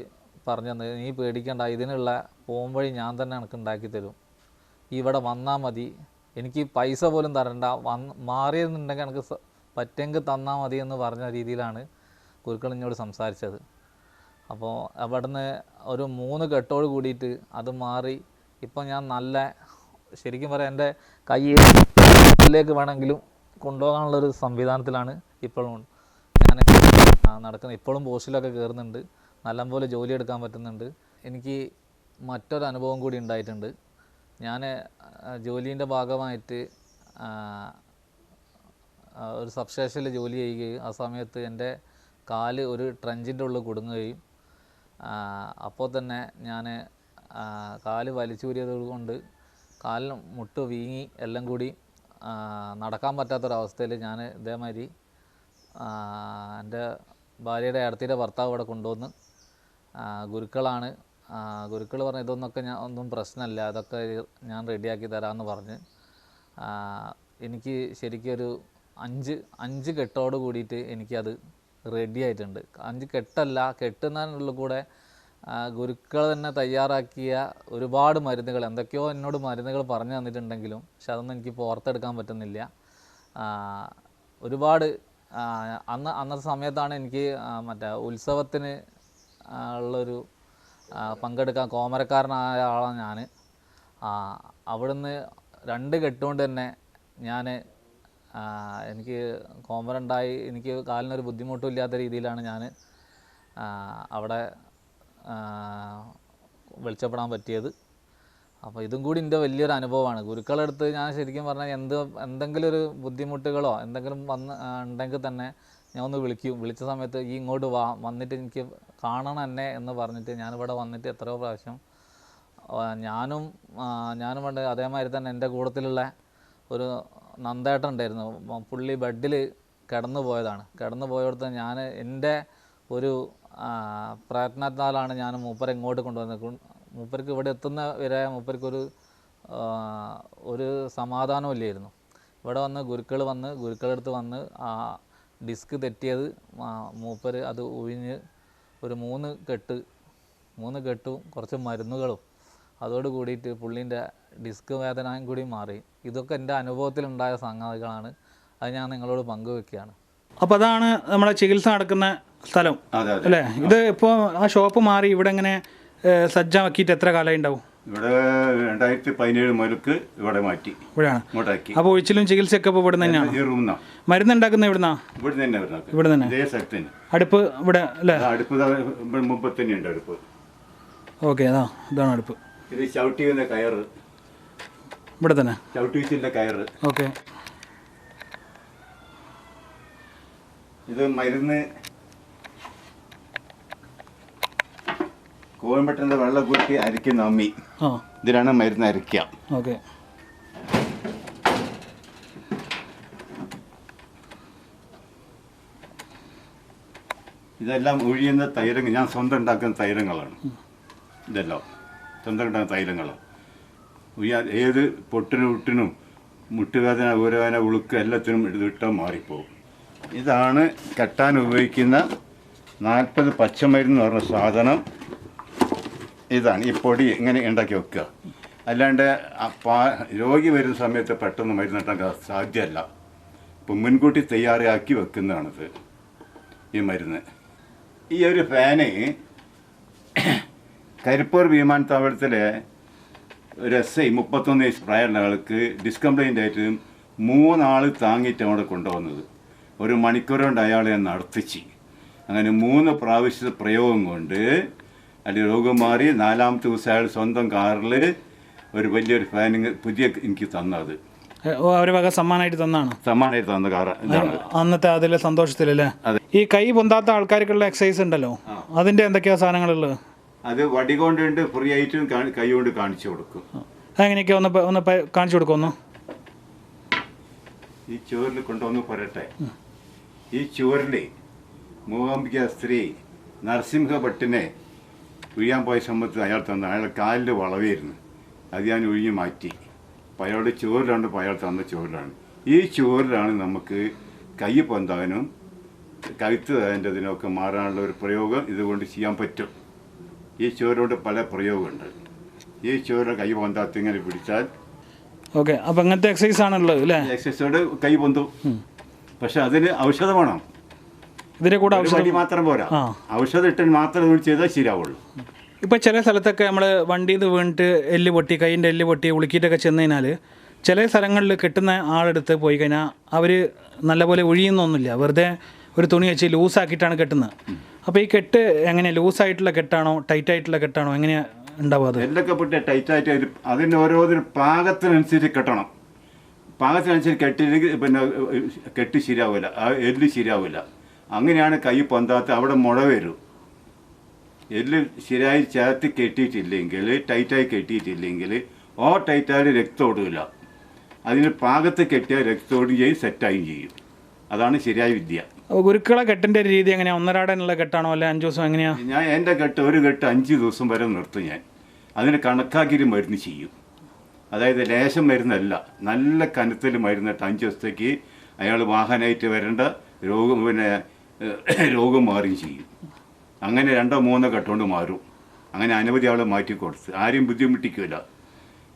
പറഞ്ഞു തന്നത് നീ പേടിക്കേണ്ട ഇതിനുള്ള പോകുംവഴി ഞാൻ തന്നെ എനിക്ക് ഉണ്ടാക്കി തരും. ഇവിടെ വന്നാൽ മതി. എനിക്ക് പൈസ പോലും തരണ്ട. വന്ന് മാറിയെന്നുണ്ടെങ്കിൽ എനിക്ക് പറ്റെങ്കിൽ തന്നാൽ മതി എന്ന് പറഞ്ഞ രീതിയിലാണ് ഗുരുക്കൾ എന്നോട് സംസാരിച്ചത്. അപ്പോൾ അവിടുന്ന് ഒരു മൂന്ന് കെട്ടോട് കൂടിയിട്ട് അത് മാറി ഇപ്പം ഞാൻ നല്ല ശരിക്കും പറയാം എന്റെ കയ്യിലേക്ക് വേണമെങ്കിലും കൊണ്ടുപോകാനുള്ളൊരു സംവിധാനത്തിലാണ് ഇപ്പോഴും ഞാൻ നടക്കുന്നത് ഇപ്പോഴും പോസ്റ്റിലൊക്കെ കയറുന്നുണ്ട് നല്ലപോലെ ജോലി എടുക്കാൻ പറ്റുന്നുണ്ട്. എനിക്ക് മറ്റൊരു അനുഭവം കൂടി ഉണ്ടായിട്ടുണ്ട്. ഞാൻ ജോലീന്റെ ഭാഗമായിട്ട് ഒരു സബ്സ്റ്റേഷനിൽ ജോലി ചെയ്യുകയും ആ സമയത്ത് എന്റെ കാൽ ഒരു ട്രഞ്ചിന്റെ ഉള്ളിൽ കുടുങ്ങുകയും അപ്പോൾ തന്നെ ഞാൻ കാൽ വലിച്ചൂരിയത് കൊണ്ട് കാലിന് മുട്ട് വീങ്ങി എല്ലാം കൂടി നടക്കാൻ പറ്റാത്തൊരവസ്ഥയിൽ ഞാൻ ഇതേമാതിരി എന്റെ ഭാര്യയുടെ അടുത്തിന്റെ ഭർത്താവ് ഇവിടെ കൊണ്ടുവന്ന് ഗുരുക്കളാണ് ഗുരുക്കൾ പറഞ്ഞു ഇതൊന്നൊക്കെ ഞാൻ ഒന്നും പ്രശ്നമല്ല അതൊക്കെ ഞാൻ റെഡിയാക്കി തരാമെന്ന് പറഞ്ഞ്. എനിക്ക് ശരിക്കൊരു അഞ്ച് അഞ്ച് കെട്ടോട് കൂടിയിട്ട് എനിക്കത് റെഡി ആയിട്ടുണ്ട്. അഞ്ച് കെട്ടല്ല കെട്ടുന്നതിനുള്ള കൂടെ ഗുരുക്കൾ തന്നെ തയ്യാറാക്കിയ ഒരുപാട് മരുന്നുകൾ എന്തൊക്കെയോ എന്നോട് മരുന്നുകൾ പറഞ്ഞു തന്നിട്ടുണ്ടെങ്കിലും പക്ഷെ അതൊന്നും എനിക്ക് ഓർത്തെടുക്കാൻ പറ്റുന്നില്ല. ഒരുപാട് അന്ന് അന്നത്തെ സമയത്താണ് എനിക്ക് മറ്റേ ഉത്സവത്തിന് ഉള്ളൊരു പങ്കെടുക്കാൻ കോമരക്കാരനായ ആളാണ് ഞാൻ അവിടുന്ന് രണ്ട് കെട്ടുകൊണ്ട് തന്നെ ഞാൻ എനിക്ക് കോമരുണ്ടായി എനിക്ക് കാലിനൊരു ബുദ്ധിമുട്ടും ഇല്ലാത്ത രീതിയിലാണ് ഞാൻ അവിടെ വെളിച്ചപ്പെടാൻ പറ്റിയത്. അപ്പോൾ ഇതും കൂടി എന്റെ വലിയൊരു അനുഭവമാണ്. ഗുരുക്കളെടുത്ത് ഞാൻ ശരിക്കും പറഞ്ഞാൽ എന്ത് എന്തെങ്കിലും ഒരു ബുദ്ധിമുട്ടുകളോ എന്തെങ്കിലും വന്ന് ഉണ്ടെങ്കിൽ തന്നെ ഞാൻ ഒന്ന് വിളിക്കും. വിളിച്ച സമയത്ത് ഈ ഇങ്ങോട്ട് വാ വന്നിട്ട് എനിക്ക് കാണണം എന്നെ എന്ന് പറഞ്ഞിട്ട് ഞാനിവിടെ വന്നിട്ട് എത്രയോ പ്രാവശ്യം ഞാനും ഞാനും പണ്ട് അതേമാതിരി തന്നെ എന്റെ കൂടത്തിലുള്ള ഒരു നന്ദേട്ടൻ ഉണ്ടായിരുന്നു. പുള്ളി ബെഡിൽ കിടന്നു പോയതാണ്. കിടന്നു പോയടുത്ത് ഞാൻ എന്റെ ഒരു പ്രയത്നത്താലാണ് ഞാൻ മൂപ്പരെ ഇങ്ങോട്ട് കൊണ്ടുവന്നത്. മൂപ്പർക്ക് ഇവിടെ എത്തുന്ന വരെ മൂപ്പർക്കൊരു ഒരു സമാധാനവും ഇല്ലായിരുന്നു ഇവിടെ വന്ന് ഗുരുക്കൾ വന്ന് ഗുരുക്കളടുത്ത് വന്ന് ആ ഡിസ്ക് തെറ്റിയത് മൂപ്പർ അത് ഒഴിഞ്ഞ് ഒരു മൂന്ന് കെട്ട് മൂന്ന് കെട്ടും കുറച്ച് മരുന്നുകളും അതോട് കൂടിയിട്ട് പുള്ളീന്റെ ഡിസ്ക് വേദനയും കൂടി മാറി. ഇതൊക്കെ എന്റെ അനുഭവത്തിലുണ്ടായ സംഗതികളാണ്. അത് ഞാൻ നിങ്ങളോട് പങ്കുവെക്കുകയാണ്. അപ്പോൾ അതാണ് നമ്മുടെ ചികിത്സ നടക്കുന്ന സ്ഥലം അല്ലേ? ഇത് ഇപ്പോൾ ആ ഷോപ്പ് മാറി ഇവിടെ ഇങ്ങനെ ഏഹ്, സജ്ജമാക്കിയിട്ട് എത്ര കാലമായി ഉണ്ടാവും? ഇവിടെ രണ്ടായിരത്തി പതിനേഴ് മുതൽക്ക് ഇവിടെ മാറ്റി. ഇവിടെയാണ്. ഇങ്ങോട്ടാക്കി. അപ്പോൾ ഒഴിച്ചിലും ചികിത്സയൊക്കെ ഇപ്പോൾ ഇവിടെ തന്നെയാണ്? ഈ റൂമിന്നാ മരുന്ന് ഉണ്ടാക്കുന്ന ഇവിടുന്നാ? ഇവിടെ തന്നെ വരുന്നത്. ഇവിടെ തന്നെ. ഇതേ സ്ഥലത്ത് തന്നെ. അടുപ്പ് ഇവിടെ അല്ലേ? അടുപ്പ് മുമ്പ് തന്നെയുണ്ട് അടുപ്പ്. ഓക്കെ അതാ ഇതാണ് അടുപ്പ്. ഇത് ചവിട്ടി വന്ന കയറ്. ഇവിടെ തന്നെ? ചവിട്ടി വെച്ചില്ല കയറ്. ഓക്കെ. ഇത് മരുന്ന് കോയമ്പട്ടന്റെ വെള്ളം കൂട്ടി അരിക്കുന്ന അമ്മി. ഇതിലാണ് മരുന്ന് അരിക്കുക ഓക്കെ. ഇതെല്ലാം ഒഴിയുന്ന തൈരങ്ങൾ ഞാൻ സ്വന്തം ഉണ്ടാക്കുന്ന തൈരങ്ങളാണ്. ഇതെല്ലാം. സ്വന്തം ഉണ്ടാക്കുന്ന തൈരങ്ങൾ ഒഴിയാൻ ഏത് പൊട്ടിനും ഉട്ടിനും മുട്ടുവേദന ഊരവേദന ഉളുക്ക് എല്ലാത്തിനും ഇതിട്ടാൽ മാറിപ്പോകും. ഇതാണ് കെട്ടാൻ ഉപയോഗിക്കുന്ന നാൽപ്പത് പച്ചമരുന്ന് പറഞ്ഞ സാധനം. ഇതാണ് ഈ പൊടി ഇങ്ങനെ ഉണ്ടാക്കി വെക്കുക. അല്ലാണ്ട് രോഗി വരുന്ന സമയത്ത് പെട്ടെന്ന് മരുന്ന് ഉണ്ടാക്കാൻ സാധ്യമല്ല ഇപ്പം മുൻകൂട്ടി തയ്യാറാക്കി വെക്കുന്നതാണിത് ഈ മരുന്ന്. ഈ ഒരു ഫാന് [coughs] കരിപ്പൂർ വിമാനത്താവളത്തിലെ ഒരു എസ് ഐ മുപ്പത്തൊന്ന് വയസ്സ് പ്രായമുള്ള ആൾക്ക് ഡിസ്കംപ്ലൈന്റ് ആയിട്ട് മൂന്നാൾ താങ്ങിയിട്ട് അവിടെ കൊണ്ടുവന്നത്. ഒരു മണിക്കൂർ കൊണ്ട് അയാളെ നടത്തിച്ച്. അങ്ങനെ മൂന്ന് പ്രാവശ്യത്തെ പ്രയോഗം കൊണ്ട് അതിൽ രോഗം മാറി നാലാമത്തെ ദിവസം അയാൾ സ്വന്തം കാറിൽ ഒരു വലിയൊരു ഫാനിങ് പുതിയ എനിക്ക് തന്നത്. അവരെ വക സമ്മാനമായിട്ട് തന്നാണ്? സമ്മാനമായിട്ട് തന്ന കാർ അന്നത്തെ അതിലെ സന്തോഷത്തിലല്ലേ. ഈ കൈ പൊന്താത്ത ആൾക്കാർക്കുള്ള എക്സസൈസ് ഉണ്ടല്ലോ. അതിന്റെ എന്തൊക്കെയാ സാധനങ്ങളുള്ളത്? അത് വടി കൊണ്ടുണ്ട് ഫ്രീ ആയിട്ടും കൈ കൊണ്ട് കാണിച്ചു കൊടുക്കും. അതെങ്ങനെയൊക്കെ ഒന്ന് ഒന്ന് കാണിച്ചു കൊടുക്കുന്നു ഈ ചുവരിൽ കൊണ്ടുവന്ന് പറയട്ടെ ഈ ചുവരിൽ മൂകാംബിക സ്ത്രീ നരസിംഹ ഭട്ടിനെ ഒഴിയാൻ പോയ സമയത്ത് അയാൾ തന്ന അയാൾ കാലിൽ വളവായിരുന്നു. അത് ഞാൻ ഒഴിഞ്ഞ് മാറ്റി. അപ്പോൾ അയാളുടെ ചോറിലാണ് അപ്പോൾ അയാൾ തന്ന ചോറിലാണ് ഈ ചോറിലാണ് നമുക്ക് കൈ പൊന്താനും കഴുത്ത് അതിന്റെതിനൊക്കെ മാറാനുള്ള ഒരു പ്രയോഗം ഇതുകൊണ്ട് ചെയ്യാൻ പറ്റും. ഈ ചോറുകൊണ്ട് പല പ്രയോഗമുണ്ട്. ഈ ചോറ് കൈ പൊന്താത്ത ഇങ്ങനെ പിടിച്ചാൽ ഓക്കെ അപ്പം അങ്ങനത്തെ എക്സസൈസ് ആണുള്ളത് അല്ലേ? എക്സസൈസോട് കൈ പൊന്തും. പക്ഷെ അതിന് ഔഷധം വേണം. ഇതിന്റെ കൂടെ ഔഷധം മാത്രം പോരാ. ഔഷധം ഇട്ട് മാത്രം ചെയ്താൽ ശരിയാവുള്ളൂ. ഇപ്പോൾ ചില സ്ഥലത്തൊക്കെ നമ്മൾ വണ്ടിയിൽ നിന്ന് വീണിട്ട് എല്ല് പൊട്ടി കൈയിന്റെ എല്ല് പൊട്ടി ഉളുക്കിയിട്ടൊക്കെ ചെന്ന് കഴിഞ്ഞാൽ ചില സ്ഥലങ്ങളിൽ കിട്ടുന്ന ആളെടുത്ത് പോയി കഴിഞ്ഞാൽ അവർ നല്ലപോലെ ഒഴിയുന്നൊന്നുമില്ല വെറുതെ ഒരു തുണി വെച്ച് ലൂസാക്കിയിട്ടാണ് കെട്ടുന്നത്. അപ്പോൾ ഈ കെട്ട് എങ്ങനെയാണ് ലൂസായിട്ടുള്ള കെട്ടാണോ ടൈറ്റ് ആയിട്ടുള്ള കെട്ടാണോ എങ്ങനെയാണ് ഉണ്ടാവുക അത്? എല്ലൊക്കെ പൊട്ടി ടൈറ്റായിട്ട് ഒരു അതിന് ഓരോന്നിന് പാകത്തിനനുസരിച്ച് കെട്ടണം. പാകത്തിനനുസരിച്ച് കെട്ടില്ലെങ്കിൽ പിന്നെ കെട്ടി കെട്ട് ശരിയാവില്ല. ആ എല്ല് ശരിയാവില്ല. അങ്ങനെയാണ് കൈ പൊന്താത്ത അവിടെ മുഴ വരും. എല്ല് ശരിയായി ചേർത്ത് കെട്ടിയിട്ടില്ലെങ്കിൽ ടൈറ്റായി കെട്ടിയിട്ടില്ലെങ്കിൽ ഓ ടൈറ്റായിട്ട് രക്തം ഓടില്ല അതിന് പാകത്ത് കെട്ടിയാൽ രക്തോടും ചെയ്യും സെറ്റായും ചെയ്യും. അതാണ് ശരിയായ വിദ്യ. ഗുരുക്കളെ കെട്ടിന്റെ രീതി എങ്ങനെയാണ് ഒന്നരാടനുള്ള കെട്ടാണോ? അല്ലെ അഞ്ച് ദിവസം എങ്ങനെയാണ് ഞാൻ എന്റെ കെട്ട് ഒരു കെട്ട് അഞ്ച് ദിവസം വരെ നിർത്തും ഞാൻ. അതിന് കണക്കാക്കിയിട്ട് മരുന്ന് ചെയ്യും. അതായത് ലേശം മരുന്നല്ല നല്ല കനത്തിൽ മരുന്നിട്ട് അഞ്ച് ദിവസത്തേക്ക് അയാൾ വാഹനമായിട്ട് വരേണ്ട രോഗം പിന്നെ രോഗം മാറുകയും ചെയ്യും. അങ്ങനെ രണ്ടോ മൂന്നോ കെട്ടുകൊണ്ട് മാറും. അങ്ങനെ അനവധി ആളെ മാറ്റി കൊടുത്ത് ആരും ബുദ്ധിമുട്ടിക്കില്ല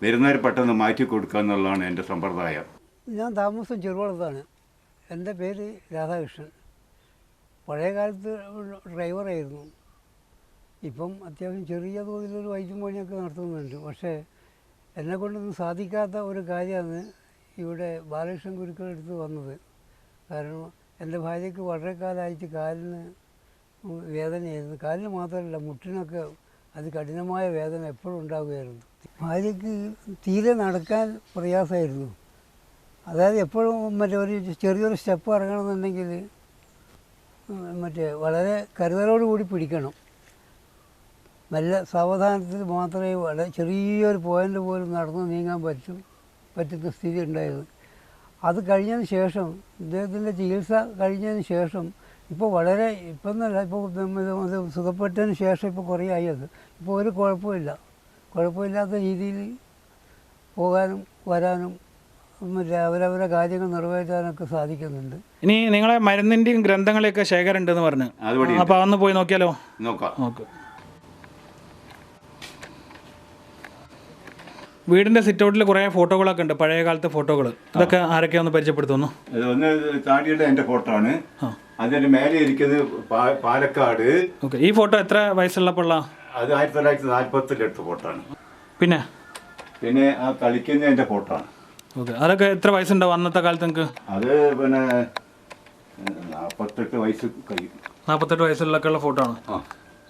വരുന്നവർ പെട്ടെന്ന് മാറ്റി കൊടുക്കുക എന്നുള്ളതാണ് എന്റെ സമ്പ്രദായം. ഞാൻ താമസം ചെറുവളത്താണ്. എന്റെ പേര് രാധാകൃഷ്ണൻ. പഴയ കാലത്ത് ഡ്രൈവറായിരുന്നു. ഇപ്പം അത്യാവശ്യം ചെറിയ തോതിലൊരു വൈദ്യം പണിയൊക്കെ നടത്തുന്നുണ്ട്. പക്ഷേ എന്നെ കൊണ്ടൊന്നും സാധിക്കാത്ത ഒരു കാര്യമാണ് ഇവിടെ ബാലകൃഷ്ണൻ ഗുരുക്കളെടുത്ത് വന്നത്. കാരണം എന്റെ ഭാര്യയ്ക്ക് വളരെ കാലമായിട്ട് കാലിന് വേദനയായിരുന്നു. കാലിന് മാത്രമല്ല മുട്ടിനൊക്കെ അത് കഠിനമായ വേദന എപ്പോഴും ഉണ്ടാവുകയായിരുന്നു. ഭാര്യയ്ക്ക് തീരെ നടക്കാൻ പ്രയാസമായിരുന്നു. അതായത് എപ്പോഴും മറ്റേ ഒരു ചെറിയൊരു സ്റ്റെപ്പ് ഇറങ്ങണമെന്നുണ്ടെങ്കിൽ മറ്റേ വളരെ കരുതലോടുകൂടി പിടിക്കണം. നല്ല സാവധാനത്തിൽ മാത്രമേ വളരെ ചെറിയൊരു പോയിന്റ് പോലും നടന്ന് നീങ്ങാൻ പറ്റും പറ്റുന്ന സ്ഥിതി ഉണ്ടായത് അത് കഴിഞ്ഞതിന് ശേഷം ഇദ്ദേഹത്തിന്റെ ചികിത്സ കഴിഞ്ഞതിന് ശേഷം ഇപ്പോൾ വളരെ ഇപ്പം എന്നല്ല ഇപ്പോൾ ഇത് സുഖപ്പെട്ടതിന് ശേഷം ഇപ്പോൾ കുറേ ആയി അത്. ഇപ്പോൾ ഒരു കുഴപ്പമില്ല. കുഴപ്പമില്ലാത്ത രീതിയിൽ പോകാനും വരാനും അവരവരുടെ അവരവരെ കാര്യങ്ങൾ നിറവേറ്റാനൊക്കെ സാധിക്കുന്നുണ്ട്. ഇനി നിങ്ങളെ മരുന്നിന്റെയും ഗ്രന്ഥങ്ങളെയൊക്കെ ശേഖരമുണ്ടെന്ന് പറഞ്ഞു. അപ്പോൾ അന്ന് പോയി നോക്കിയാലോ? നോക്കാം. ഓക്കെ വീടിന്റെ സിറ്റൗട്ടിൽ കുറേ ഫോട്ടോകളൊക്കെ ഉണ്ട്. പഴയ കാലത്തെ ഫോട്ടോകൾ ഇതൊക്കെ ആരൊക്കെ ഒന്ന് പരിചയപ്പെടുത്തുന്നു. ഒന്ന് താടിയുടെ എന്റെ ഫോട്ടോ ആണ്. അതിന്റെ മേലെ ഇരിക്കുന്നത് പാലക്കാട്. ഓക്കെ ഈ ഫോട്ടോ എത്ര വയസ്സുള്ളപ്പോൾ അത് ആയിരത്തി തൊള്ളായിരത്തി നാല്പത്തി എടുത്ത ഫോട്ടോ ആണ്. പിന്നെ? പിന്നെ ആ കളിക്കുന്ന എന്റെ ഫോട്ടോ ആണ്. ഓക്കെ അതൊക്കെ എത്ര വയസ്സുണ്ടാവും അന്നത്തെ കാലത്ത് നിങ്ങൾക്ക് അത് പിന്നെ നാൽപ്പത്തെട്ട് വയസ്സ് കഴിയും. നാൽപ്പത്തെട്ട് വയസ്സുള്ള ഉള്ള ഫോട്ടോ ആണ്.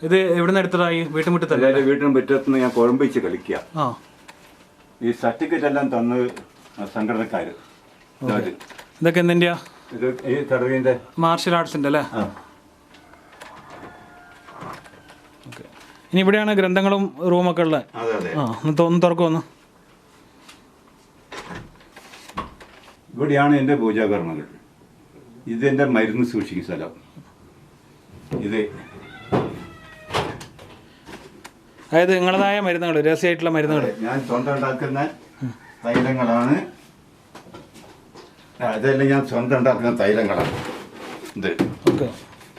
ഇത് എവിടെ നിന്ന് എടുത്തതായി വീട്ടുമുറ്റത്തല്ല? വീട്ടിനും പറ്റത്തുനിന്ന് ഞാൻ കുഴമ്പിച്ച് കളിക്കുക. ആ. ഈ സർട്ടിഫിക്കറ്റ് എല്ലാം തന്ന് സംഘടനക്കാർ ഇതൊക്കെ എന്തിന്റെയാ ഇത് ഈ തടവിന്റെ മാർഷൽ ആർട്സിന്റെ അല്ലേ? ഓക്കെ. ഇനി ഇവിടെയാണ് ഗ്രന്ഥങ്ങളും റൂമൊക്കെ ഉള്ളത്. ആ ഒന്ന് ഒന്ന് തുറക്കുമൊന്ന് ഇവിടെയാണ് എന്റെ പൂജാകർമ്മങ്ങൾ. ഇതെന്റെ മരുന്ന് സൂക്ഷിക്കുന്ന സ്ഥലം. ഇത് അതായത് നിങ്ങളതായ മരുന്നുകൾ രഹസ്യമായിട്ടുള്ള മരുന്നുകൾ. ഞാൻ സ്വന്തം ഉണ്ടാക്കുന്ന തൈലങ്ങളാണ് അതല്ല ഞാൻ സ്വന്തം ഉണ്ടാക്കുന്ന തൈലങ്ങളാണ്. ഇത്. ഓക്കെ.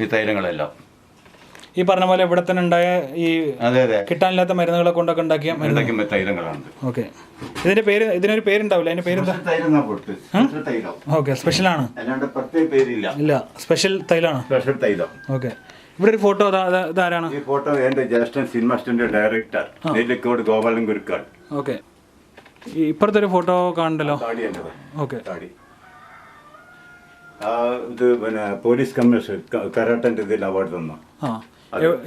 ഈ തൈലങ്ങളെല്ലാം. ഈ പറഞ്ഞ പോലെ ഇവിടെ തന്നെ ഉണ്ടായ ഈ അതെ അതെ. കിട്ടാനില്ലാത്ത മരുന്നുകളെ കൊണ്ടൊക്കെ ഉണ്ടാക്കിയ തൈലങ്ങളാണ് ഓക്കെ. ഇതിന്റെ പേര് ഇതിനൊരു പേരുണ്ടാവില്ല? അതിന്റെ പേര് ഓക്കെ സ്പെഷ്യൽ ആണ് ഓക്കെ സ്പെഷ്യലാണ്. അല്ലാണ്ട് പ്രത്യേക പേരില്ല. ഇല്ല സ്പെഷ്യൽ തൈലാണ്. സ്പെഷ്യൽ തൈലം. ഓക്കെ. ഇവിടെ ഒരു ഫോട്ടോ ഇതാരാണ്? ഈ ഫോട്ടോ എന്റെ ജ്യേഷ്ഠൻ cinema studio director Nellikode Gopalan ഗുരുക്കാട്. Okay. ഇപ്പുറത്തെ ഒരു ഫോട്ടോ കാണണ്ടല്ലോ ഓക്കെ. ഇത് പിന്നെ പോലീസ് കമ്മീഷൻ കരാട്ടന്റെ ഇതിൽ അവാർഡ് തന്നു.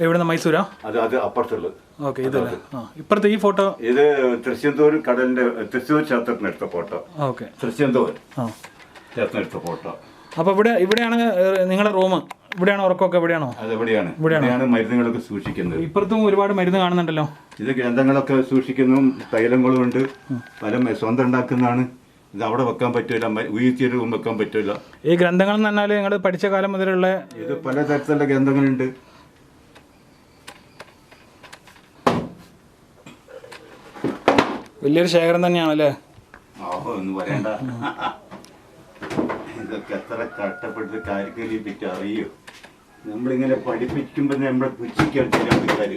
എവിടുന്ന്? മൈസൂരാ? അത് അത് അപ്പുറത്തുള്ളത് ഓക്കെ ഇതല്ലേ ഇപ്പുറത്തെ ഈ ഫോട്ടോ ഇത് തൃശ്ശൂർ കടലിന്റെ തൃശ്ശൂർ ക്ഷേത്രത്തിന് എടുത്ത ഫോട്ടോ ഓക്കെ. തൃശ്ശൂർ ആ. ക്ഷേത്രം എടുത്ത ഫോട്ടോ അപ്പൊ ഇവിടെ ഇവിടെയാണ് നിങ്ങളുടെ റൂം ഇവിടെയാണോ ഉറക്കമൊക്കെ? എവിടെയാണോ ഇവിടെയാണ്. മരുന്നുകളൊക്കെ സൂക്ഷിക്കുന്നത്. ഇപ്പുറത്തും ഒരുപാട് മരുന്ന് കാണുന്നുണ്ടല്ലോ. ഇത് ഗ്രന്ഥങ്ങളൊക്കെ സൂക്ഷിക്കുന്നു. തൈലങ്ങളും ഉണ്ട്. പല സ്വന്തം ഉണ്ടാക്കുന്നതാണ്. ഇത് അവിടെ വെക്കാൻ പറ്റില്ല ഉയർത്തിയൊരു വെക്കാൻ പറ്റില്ല ഈ ഗ്രന്ഥങ്ങൾ എന്ന് പറഞ്ഞാൽ നിങ്ങൾ പഠിച്ച കാലം മുതലുള്ള ഇത് പല തരത്തിലുള്ള ഗ്രന്ഥങ്ങളുണ്ട്. വലിയൊരു ശേഖരം തന്നെയാണ് അല്ലേ? പറയണ്ട. ഇതൊക്കെ എത്ര കഷ്ടപ്പെട്ട് കാര്യക്കലി പറ്റി അറിയോ? നമ്മളിങ്ങനെ പഠിപ്പിക്കുമ്പോൾ നമ്മളെ പുച്ഛിക്കാൻ ചില ആൾക്കാർ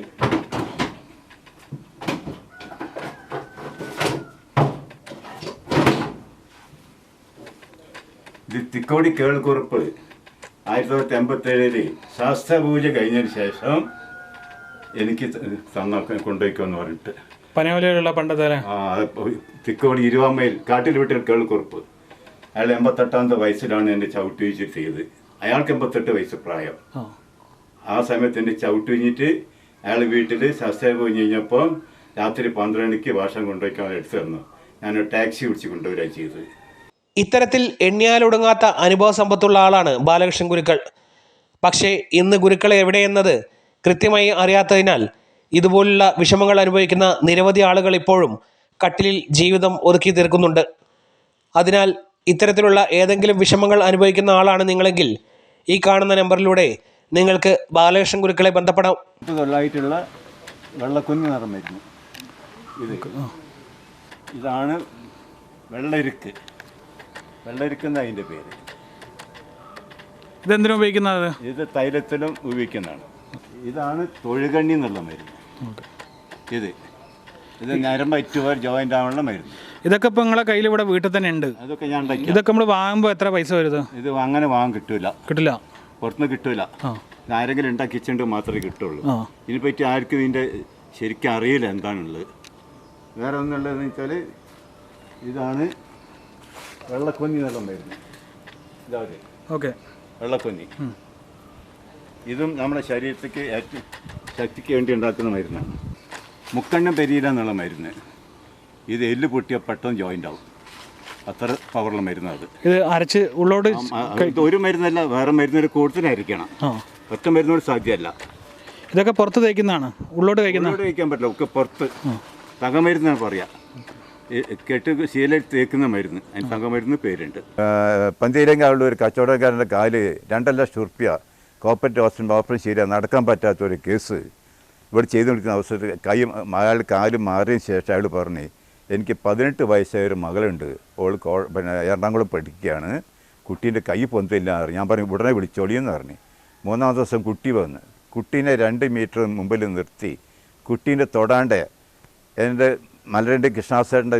ഇത് തിക്കോടി കേൾക്കുറപ്പ്. ആയിരത്തി തൊള്ളായിരത്തി അമ്പത്തി ഏഴിൽ ശാസ്ത്രപൂജ കഴിഞ്ഞതിന് ശേഷം എനിക്ക് തന്ന കൊണ്ടുപോയിക്കോന്ന് പറഞ്ഞിട്ട്. പനവലയിലുള്ള പണ്ടത്തെ ആ തിക്കോടി ഇരുവാമയിൽ കാട്ടിൽ വീട്ടിൽ കേൾക്കുറപ്പ്. അയാൾ എൺപത്തെട്ടാമത്തെ വയസ്സിലാണ് എന്നെ ചവിട്ടി വീഴ്ച ചെയ്തത്. അയാൾക്ക് എൺപത്തെട്ട് വയസ്സ് പ്രായം. ആ. സമയത്ത് എന്നെ ചവിട്ട് കഴിഞ്ഞിട്ട് അയാൾ വീട്ടിൽ ശസ്ത്രം കഴിഞ്ഞ് കഴിഞ്ഞപ്പോൾ രാത്രി പന്ത്രണ്ടിക്ക് ഭാഷം കൊണ്ടുപോയിക്കാൻ എടുത്തു തന്നു ഞാൻ ടാക്സി പിടിച്ച് കൊണ്ടുവരിക ചെയ്തത്. ഇത്തരത്തിൽ എണ്ണിയാലൊടുങ്ങാത്ത അനുഭവ സമ്പത്തുള്ള ആളാണ് ബാലകൃഷ്ണൻ ഗുരുക്കൾ. പക്ഷേ ഇന്ന് ഗുരുക്കൾ എവിടെയെന്നത് കൃത്യമായി അറിയാത്തതിനാൽ ഇതുപോലുള്ള വിഷമങ്ങൾ അനുഭവിക്കുന്ന നിരവധി ആളുകൾ ഇപ്പോഴും കട്ടിലിൽ ജീവിതം ഒതുക്കി തീർക്കുന്നുണ്ട്. അതിനാൽ ഇത്തരത്തിലുള്ള ഏതെങ്കിലും വിഷമങ്ങൾ അനുഭവിക്കുന്ന ആളാണ് നിങ്ങളെങ്കിൽ ഈ കാണുന്ന നമ്പറിലൂടെ നിങ്ങൾക്ക് ബാലകൃഷ്ണൻ ഗുരുക്കളെ ബന്ധപ്പെടാം. തൊള്ളായിട്ടുള്ള വെള്ളക്കുഞ്ഞ് നിറം ഇതാണ് വെള്ളരുക്ക് എന്ന അതിന്റെ പേര് ഇതെന്തിനാ ഉപയോഗിക്കുന്നത് ഇത് തൈലത്തിലും ഉപയോഗിക്കുന്നതാണ് ഇതാണ് തൊഴുകണ്ണി എന്നുള്ള മരുന്ന് ഇത് ഇത് ജോയിന്റ് ആവാനുള്ള മരുന്ന്. ഇതൊക്കെ ഇപ്പോൾ നിങ്ങളെ കയ്യിൽ ഇവിടെ വീട്ടിൽ തന്നെ ഉണ്ട്. അതൊക്കെ ഞാൻ ഉണ്ടാക്കി ഇതൊക്കെ നമ്മൾ വാങ്ങുമ്പോൾ എത്ര പൈസ വരുത് ഇത്? അങ്ങനെ വാങ്ങാൻ കിട്ടൂല. കിട്ടില്ല. പുറത്തുനിന്ന് കിട്ടൂല. ആരെങ്കിലും ഉണ്ടാക്കിച്ചുണ്ട് മാത്രമേ കിട്ടുള്ളൂ. ഇനി ഇതിനെപ്പറ്റി ആർക്കും ഇതിന്റെ ശരിക്കും അറിയില്ല എന്താണുള്ളത്. വേറെ ഒന്നുള്ളതെന്ന് വെച്ചാൽ ഇതാണ് വെള്ളക്കൊന്നി വെള്ളം വരുന്നത് ഇതാ ഇത്. ഓക്കെ. വെള്ളക്കൊന്നി ഇതും നമ്മുടെ ശരീരത്തേക്ക് ശക്തിക്ക് വേണ്ടി ഉണ്ടാക്കുന്ന മരുന്നാണ്. മുക്കണ്ണം പെരിയില എന്നുള്ള മരുന്ന്. ഇത് എല്ല് പൊട്ടിയ പെട്ടെന്ന് ജോയിന്റ് ആവും. അത്ര പവറുള്ള മരുന്ന് അത്. ഇത് അരച്ച് ഉള്ളോട് ഒരു മരുന്നല്ല വേറെ മരുന്നൊരു കൂടുതലായിരിക്കണം. ഒറ്റ മരുന്നോട് സാധ്യമല്ല. ഇതൊക്കെ പുറത്ത് തേക്കുന്നതാണ്? ഉള്ളോട് കഴിക്കുന്ന കഴിക്കാൻ പറ്റില്ല ഒക്കെ പുറത്ത്. തകമരുന്നാണ് പറയാം. കെട്ട് ശീല തേക്കുന്ന മരുന്ന്. അതിന് തകമരുന്ന് പേരുണ്ട്. പന്തീരങ്കാവുള്ള ഒരു കച്ചവടക്കാരന്റെ കാൽ രണ്ടര ലക്ഷം റുപ്യ കോപ്പറേറ്റ് ഹോസ്പിറ്റൽ ഓപ്പറേഷൻ ശരിയാ നടക്കാൻ പറ്റാത്ത ഒരു കേസ് ഇവിടെ ചെയ്തുകൊണ്ടിരിക്കുന്ന അവസരത്തിൽ കൈ അയാൾ കാൽ മാറിയതിന് ശേഷം അയാൾ പറഞ്ഞു എനിക്ക് പതിനെട്ട് വയസ്സായ ഒരു മകളുണ്ട്. ഓൾ കോ പിന്നെ എറണാകുളം പഠിക്കുകയാണ്. കുട്ടീന്റെ കൈ പൊന്തില്ല പറഞ്ഞു ഞാൻ പറഞ്ഞു ഉടനെ വിളിച്ചോളിയെന്ന് പറഞ്ഞു. മൂന്നാം ദിവസം കുട്ടി വന്ന് കുട്ടീനെ രണ്ട് മീറ്റർ മുമ്പിൽ നിർത്തി. കുട്ടീന്റെ തൊടാണ്ട് എന്റെ മലരന്റെ കൃഷ്ണാസേട്ടന്റെ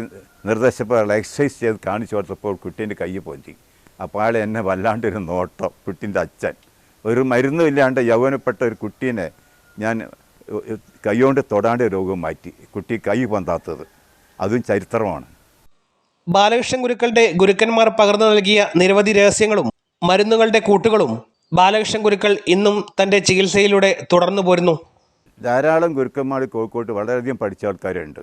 നിർദ്ദേശപ്രകാരം എക്സസൈസ് ചെയ്ത് കാണിച്ചു കൊടുത്തപ്പോൾ കുട്ടീന്റെ കൈ പൊന്തി. അപ്പോൾ അയാൾ എന്നെ വല്ലാണ്ടൊരു നോട്ടം കുട്ടീന്റെ അച്ഛൻ. ഒരു മരുന്നും ഇല്ലാണ്ട് യൗവനപ്പെട്ട ഒരു കുട്ടീനെ ഞാൻ കൈകൊണ്ട് തൊടാണ്ട് രോഗം മാറ്റി. കുട്ടി കൈ പന്താത്തത്. അതും ചരിത്രമാണ്. ബാലകൃഷ്ണൻ ഗുരുക്കളുടെ ഗുരുക്കന്മാർ പകർന്നു നൽകിയ നിരവധി രഹസ്യങ്ങളും മരുന്നുകളുടെ കൂട്ടുകളും ബാലകൃഷ്ണൻ ഗുരുക്കൾ ഇന്നും തന്റെ ചികിത്സയിലൂടെ തുടർന്നു പോരുന്നു. ധാരാളം ഗുരുക്കന്മാർ കോഴിക്കോട്ട് വളരെയധികം പഠിച്ച ആൾക്കാരുണ്ട്.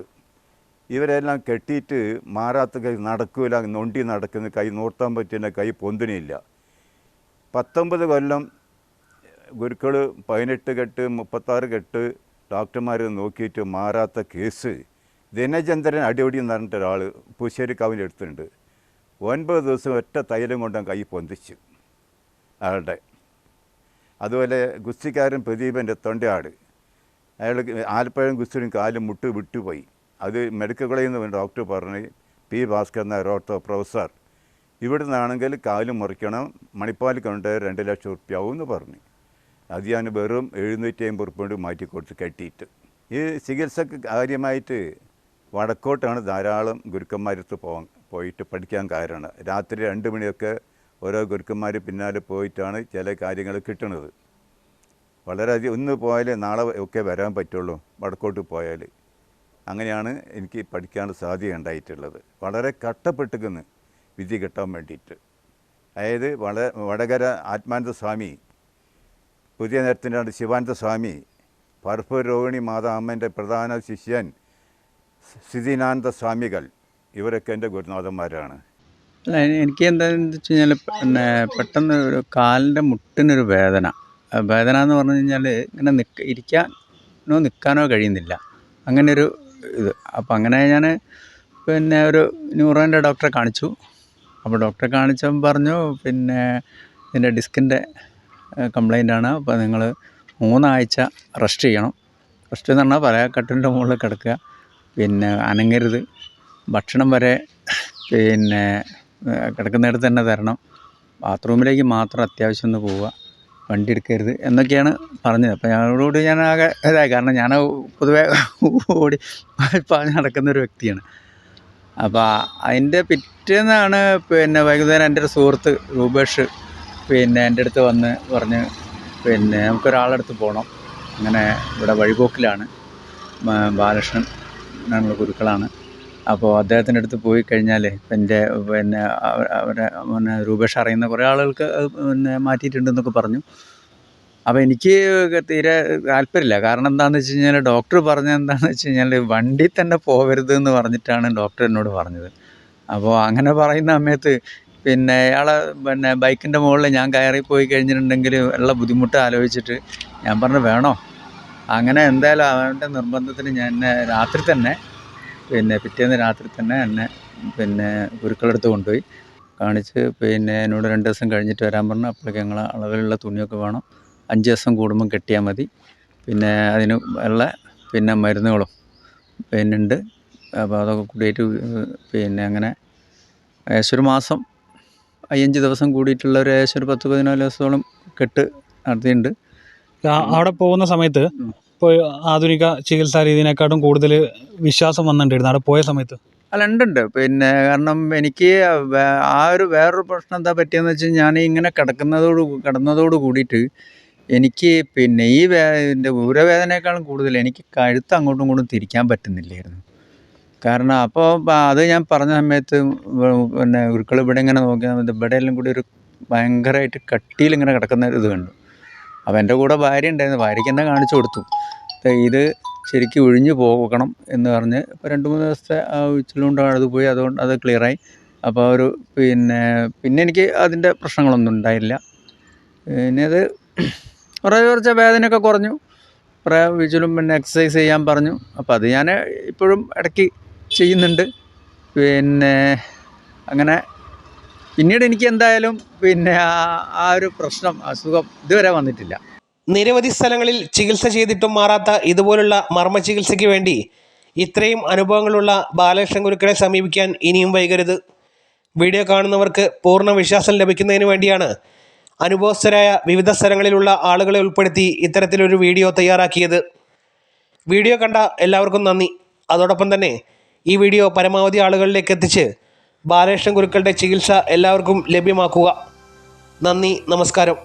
ഇവരെല്ലാം കെട്ടിയിട്ട് മാറാത്ത കൈ നടക്കൂല നൊണ്ടി നടക്കുന്ന കൈ നോർത്താൻ പറ്റുന്ന കൈ പൊന്തിനില്ല പത്തൊമ്പത് കൊല്ലം ഗുരുക്കൾ പതിനെട്ട് കെട്ട് മുപ്പത്താറ് കെട്ട് ഡോക്ടർമാർ നോക്കിയിട്ട് മാറാത്ത കേസ്. ദിനചന്ദ്രൻ അടിപൊടി എന്ന് പറഞ്ഞിട്ട് ഒരാൾ പൂശ്ശേരിക്കാവിന്റെ അടുത്തുണ്ട്. ഒൻപത് ദിവസം ഒറ്റ തൈലം കൊണ്ട് കൈ പൊന്തിച്ചു അയാളുടെ അതുപോലെ ഗുസ്തിക്കാരൻ പ്രദീപന്റെ തൊണ്ടയാട്. അയാൾ ആലപ്പുഴം ഗുസ്തിനും കാലും മുട്ട് വിട്ടുപോയി അത് മെഡിക്കൽ കോളേജിൽ നിന്ന് ഡോക്ടർ പറഞ്ഞ് പി ഭാസ്കർ എന്ന ഓർത്തോ പ്രൊഫസർ ഇവിടെ നിന്നാണെങ്കിൽ കാലും മുറിക്കണം മണിപ്പാൽ കൊണ്ട് രണ്ട് ലക്ഷം റുപ്യാവും എന്ന് പറഞ്ഞു. അത് ഞാൻ വെറും എഴുന്നൂറ്റി അമ്പത് കൊണ്ട് മാറ്റി കൊടുത്ത് കെട്ടിയിട്ട്. ഈ ചികിത്സക്ക് കാര്യമായിട്ട് വടക്കോട്ടാണ് ധാരാളം ഗുരുക്കന്മാരത്ത് പോകാൻ പോയിട്ട് പഠിക്കാൻ കാരണം. രാത്രി രണ്ട് മണിയൊക്കെ ഓരോ ഗുരുക്കന്മാർ പിന്നാലെ പോയിട്ടാണ് ചില കാര്യങ്ങൾ കിട്ടുന്നത് വളരെയധികം ഒന്ന് പോയാൽ നാളെ ഒക്കെ വരാൻ പറ്റുള്ളൂ വടക്കോട്ട് പോയാൽ അങ്ങനെയാണ് എനിക്ക് പഠിക്കാനുള്ള സാധ്യത ഉണ്ടായിട്ടുള്ളത്. വളരെ കഷ്ടപ്പെട്ടിരിക്കുന്നു വിധി കിട്ടാൻ വേണ്ടിയിട്ട്. അതായത് വള വടകര ആത്മാനന്ദ സ്വാമി പുതിയ നേരത്തിനാണ് ശിവാനന്ദ സ്വാമി പർപ്പൂർ രോഹിണി മാതാമ്മന്റെ പ്രധാന ശിഷ്യൻ സ്ഥിതിനാനന്ദ സ്വാമികൾ ഇവരൊക്കെ എന്റെ ഗുരുനാഥന്മാരാണ്. അല്ല എനിക്ക് എന്താണെന്ന് വെച്ച് കഴിഞ്ഞാൽ പിന്നെ പെട്ടെന്ന് ഒരു കാലിന്റെ മുട്ടിനൊരു വേദന. വേദന എന്ന് പറഞ്ഞു കഴിഞ്ഞാൽ ഇങ്ങനെ നിൽക്ക ഇരിക്കാനോ നിൽക്കാനോ കഴിയുന്നില്ല. അങ്ങനെ ഒരു ഇത്. അപ്പം അങ്ങനെ ഞാൻ പിന്നെ ഒരു ന്യൂറോന്റെ ഡോക്ടറെ കാണിച്ചു. അപ്പോൾ ഡോക്ടറെ കാണിച്ചപ്പോൾ പറഞ്ഞു പിന്നെ ഇതിന്റെ ഡിസ്കിന്റെ കംപ്ലൈന്റ് ആണ് അപ്പോൾ നിങ്ങൾ മൂന്നാഴ്ച റെസ്റ്റ് ചെയ്യണം. റെസ്റ്റ് എന്ന് പറഞ്ഞാൽ പല കട്ടിലിന്റെ മുകളിൽ കിടക്കുക. പിന്നെ അനങ്ങരുത്. ഭക്ഷണം വരെ പിന്നെ കിടക്കുന്നിടത്ത് തന്നെ തരണം. ബാത്റൂമിലേക്ക് മാത്രം അത്യാവശ്യം ഒന്ന് പോവുക. വണ്ടി എടുക്കരുത് എന്നൊക്കെയാണ് പറഞ്ഞത്. അപ്പോൾ ഞങ്ങളോട് ഞാൻ ആകെ ഇതായി. കാരണം ഞാൻ പൊതുവെ ഓടി പാഞ്ഞ് നടക്കുന്ന ഒരു വ്യക്തിയാണ്. അപ്പോൾ അതിന്റെ പിറ്റേന്നാണ് പിന്നെ വൈകുന്നേരം എന്റെ ഒരു സുഹൃത്ത് രൂപേഷ് പിന്നെ എന്റെ അടുത്ത് വന്ന് പറഞ്ഞ് പിന്നെ നമുക്കൊരാളടുത്ത് പോകണം. അങ്ങനെ ഇവിടെ വഴിപോക്കിലാണ്. ബാലകൃഷ്ണൻ ഞങ്ങളുടെ ഗുരുക്കളാണ്. അപ്പോൾ അദ്ദേഹത്തിന്റെ അടുത്ത് പോയി കഴിഞ്ഞാൽ എന്റെ പിന്നെ അവ- അവരെ പിന്നെ രൂപേഷ് അറിയുന്ന കുറേ ആളുകൾക്ക് പിന്നെ മാറ്റിയിട്ടുണ്ടെന്നൊക്കെ പറഞ്ഞു. അപ്പോൾ എനിക്ക് തീരെ താല്പര്യമില്ല. കാരണം എന്താണെന്ന് വെച്ച് കഴിഞ്ഞാൽ ഡോക്ടർ പറഞ്ഞത് എന്താണെന്ന് വെച്ച് കഴിഞ്ഞാൽ വണ്ടി തന്നെ പോകരുത് എന്ന് പറഞ്ഞിട്ടാണ് ഡോക്ടർ എന്നോട് പറഞ്ഞത്. അപ്പോൾ അങ്ങനെ പറയുന്ന സമയത്ത് പിന്നെ അയാളെ പിന്നെ ബൈക്കിന്റെ മുകളിൽ ഞാൻ കയറിപ്പോയി പോയി കഴിഞ്ഞിട്ടുണ്ടെങ്കിൽ ഉള്ള ബുദ്ധിമുട്ട് ആലോചിച്ചിട്ട് ഞാൻ പറഞ്ഞു വേണോ? അങ്ങനെ എന്തായാലും അവന്റെ നിർബന്ധത്തിന് ഞാൻ എന്നെ രാത്രി തന്നെ പിന്നെ പിറ്റേന്ന് രാത്രി തന്നെ എന്നെ പിന്നെ ഗുരുക്കളെടുത്ത് കൊണ്ടുപോയി. കാണിച്ച് പിന്നെ എന്നോട് രണ്ട് ദിവസം കഴിഞ്ഞിട്ട് വരാൻ പറഞ്ഞു അപ്പോഴേക്ക് ഞങ്ങൾ അളവിലുള്ള തുണിയൊക്കെ വേണം. അഞ്ച് ദിവസം കൂടുമ്പം കെട്ടിയാൽ മതി. പിന്നെ അതിന് ഉള്ള പിന്നെ മരുന്നുകളും പിന്നെ ഉണ്ട്. അപ്പോൾ അതൊക്കെ കൂടിയിട്ട് പിന്നെ അങ്ങനെ ഏകദേശം ഒരു മാസം അയ്യഞ്ച് ദിവസം കൂടിയിട്ടുള്ള ഒരു ഏകദേശം ഒരു പത്ത് പതിനാല് ദിവസത്തോളം കെട്ട് നടത്തിയിട്ടുണ്ട്. അവിടെ പോകുന്ന സമയത്ത് ഇപ്പോൾ ആധുനിക ചികിത്സാ രീതിനെക്കാട്ടും കൂടുതൽ വിശ്വാസം വന്നിട്ടുണ്ടായിരുന്നു. അവിടെ പോയ സമയത്ത്? അല്ല ഉണ്ട് പിന്നെ കാരണം എനിക്ക് ആ ഒരു വേറൊരു പ്രശ്നം എന്താ പറ്റിയെന്ന് വെച്ചാൽ ഞാൻ ഇങ്ങനെ കിടക്കുന്നതോട് കിടന്നതോട് കൂടിയിട്ട് എനിക്ക് പിന്നെ ഈ വേ ഇതിന്റെ ഊരവേദനയേക്കാളും കൂടുതൽ എനിക്ക് കഴുത്ത് അങ്ങോട്ടും ഇങ്ങോട്ടും തിരിക്കാൻ പറ്റുന്നില്ലായിരുന്നു. കാരണം അപ്പോൾ അത് ഞാൻ പറഞ്ഞ സമയത്ത് പിന്നെ ഗുരുക്കൾ ഇവിടെ ഇങ്ങനെ നോക്കിയ സമയത്ത് ഇവിടെ എല്ലാം കൂടി ഒരു ഭയങ്കരമായിട്ട് കട്ടിയിൽ ഇങ്ങനെ കിടക്കുന്ന ഇത് കണ്ടു. അപ്പോൾ എന്റെ കൂടെ ഭാര്യ ഉണ്ടായിരുന്നു ഭാര്യയ്ക്ക് എന്നെ കാണിച്ചു കൊടുത്തു. ഇത് ശരിക്കും ഒഴിഞ്ഞു പോകണം എന്ന് പറഞ്ഞ് ഇപ്പോൾ രണ്ട് മൂന്ന് ദിവസത്തെ ആ ഉച്ചിലുകൊണ്ട് അത് പോയി അതുകൊണ്ട് അത് ക്ലിയറായി അപ്പോൾ ഒരു പിന്നെ പിന്നെ എനിക്ക് അതിന്റെ പ്രശ്നങ്ങളൊന്നും ഉണ്ടായില്ല. പിന്നെ അത് കുറേ കുറച്ച് വേദനയൊക്കെ കുറഞ്ഞു. കുറേ വിജിലും പിന്നെ എക്സസൈസ് ചെയ്യാൻ പറഞ്ഞു. അപ്പോൾ അത് ഞാൻ ഇപ്പോഴും ഇടയ്ക്ക് ചെയ്യുന്നുണ്ട്. പിന്നെ അങ്ങനെ പിന്നീട് എനിക്ക് എന്തായാലും പിന്നെ ആ ഒരു പ്രശ്നം അസുഖം ഇതുവരെ വന്നിട്ടില്ല. നിരവധി സ്ഥലങ്ങളിൽ ചികിത്സ ചെയ്തിട്ടും മാറാത്ത ഇതുപോലുള്ള മർമ്മ ചികിത്സയ്ക്ക് വേണ്ടി ഇത്രയും അനുഭവങ്ങളുള്ള ബാലകൃഷ്ണൻ ഗുരുക്കളെ സമീപിക്കാൻ ഇനിയും വൈകരുത്. വീഡിയോ കാണുന്നവർക്ക് പൂർണ വിശ്വാസം ലഭിക്കുന്നതിന് വേണ്ടിയാണ് അനുഭവസ്ഥരായ വിവിധ സ്ഥലങ്ങളിലുള്ള ആളുകളെ ഉൾപ്പെടുത്തി ഇത്തരത്തിലൊരു വീഡിയോ തയ്യാറാക്കിയത്. വീഡിയോ കണ്ട എല്ലാവർക്കും നന്ദി. അതോടൊപ്പം തന്നെ ഈ വീഡിയോ പരമാവധി ആളുകളിലേക്ക് എത്തിച്ച് ബാലകൃഷ്ണൻ ഗുരുക്കളുടെ ചികിത്സ എല്ലാവർക്കും ലഭ്യമാക്കുക. നന്ദി നമസ്കാരം.